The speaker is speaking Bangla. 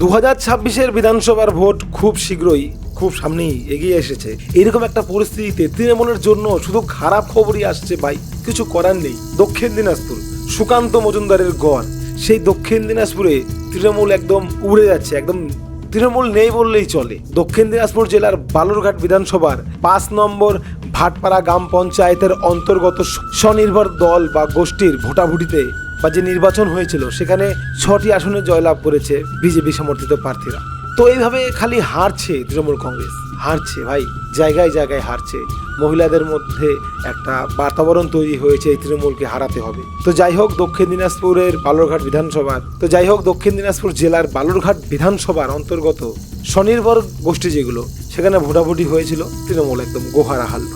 দু হাজার ছাব্বিশের বিধানসভার ভোট খুব শীঘ্রই খুব সামনেই এগিয়ে এসেছে। এরকম একটা পরিস্থিতিতে তৃণমূলের জন্য শুধু খারাপ খবরই আসছে ভাই, কিছু করার নেই। দক্ষিণ দিনাজপুর, সুকান্ত মজুমদারের গড়। সেই দক্ষিণ দিনাজপুরে তৃণমূল একদম উড়ে যাচ্ছে, একদম তৃণমূল নেই বললেই চলে। দক্ষিণ দিনাজপুর জেলার বালুরঘাট বিধানসভার পাঁচ নম্বর ভাটপাড়া গ্রাম পঞ্চায়েতের অন্তর্গত স্বনির্ভর দল বা গোষ্ঠীর ভোটাভুটিতে বা যে নির্বাচন হয়েছিল, সেখানে ছটি আসনে জয়লাভ করেছে বিজেপি সমর্থিত প্রার্থীরা। তো এইভাবে খালি হারছে তৃণমূল কংগ্রেস। হারছে ভাই, জায়গায় জায়গায় হারছে। মহিলাদের মধ্যে একটা বাতাবরণ তৈরি হয়েছে এই তৃণমূলকে হারাতে হবে। তো যাই হোক, দক্ষিণ দিনাজপুরের বালুরঘাট বিধানসভার তো যাই হোক, দক্ষিণ দিনাজপুর জেলার বালুরঘাট বিধানসভার অন্তর্গত স্বনির্ভর গোষ্ঠী যেগুলো, সেখানে ভোটাভুটি হয়েছিল, তৃণমূল একদম গোহারা হারল